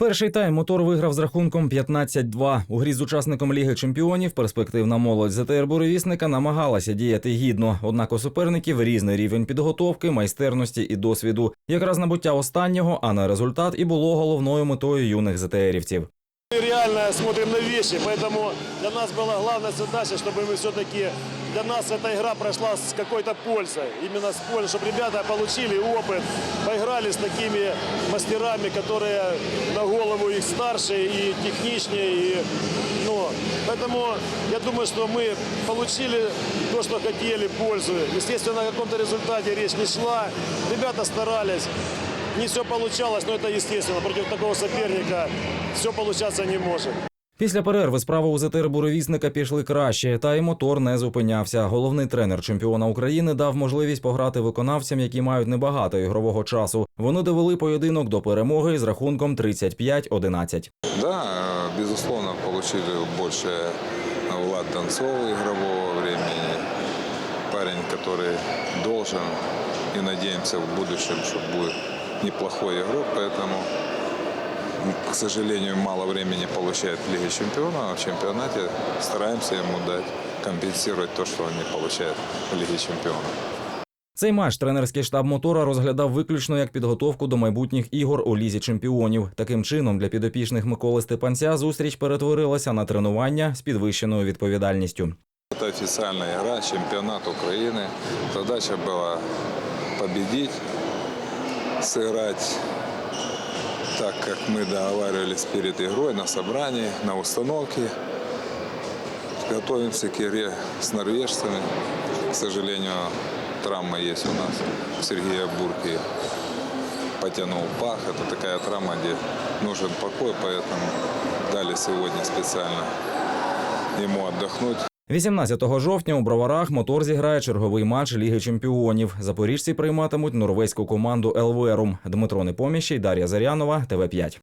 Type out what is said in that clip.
Перший тайм мотор виграв з рахунком 15-2. У грі з учасником Ліги Чемпіонів перспективна молодь ЗТР Буревісника намагалася діяти гідно. Однак у суперників різний рівень підготовки, майстерності і досвіду. Якраз набуття останнього, а не результат, і було головною метою юних ЗТРівців. Мы реально смотрим на вещи, поэтому для нас была главная задача, чтобы мы все-таки, для нас эта игра прошла с какой-то пользой. Именно с пользой, чтобы ребята получили опыт, поиграли с такими мастерами, которые на голову их старше и техничнее. И, ну, поэтому я думаю, что мы получили то, что хотели, пользу. Естественно, о каком-то результате речь не шла. Ребята старались. Не все получалось, но это естественно. Против такого соперника все получаться не может. Після перерви справи у ЗТР Буревісника пішли краще, та й мотор не зупинявся. Головний тренер чемпіона України дав можливість пограти виконавцям, які мають небагато ігрового часу. Вони довели поєдинок до перемоги з рахунком 35-11. Да, э, безусловно, получили больше Влад Донцов игрового времени. Парень, который должен и надеемся в будущем, что будет неплохой игрок, поэтому, м, к сожалению, мало времени получает в Лиге Чемпионов, а в чемпионате стараемся ему дать компенсировать то, что он не получает в Лиге Чемпионов. Цей матч тренерський штаб мотора розглядав виключно як підготовку до майбутніх ігор у лізі чемпіонів. Таким чином, для підопічних Миколи Степанця зустріч перетворилася на тренування з підвищеною відповідальністю. Это официальная игра, чемпионат Украины. Задача была победить, Сыграть так, как мы договаривались перед игрой на собрании, на установке. Готовимся к игре с норвежцами. К сожалению, травма есть у нас. Сергея Бурки потянул пах. Это такая травма, где нужен покой, поэтому дали сегодня специально ему отдохнуть. 18 жовтня у Броварах мотор зіграє черговий матч Ліги Чемпіонів. Запоріжці прийматимуть норвезьку команду Елверум. Дмитро Непоміщий, Дар'я Зарянова, ТВ 5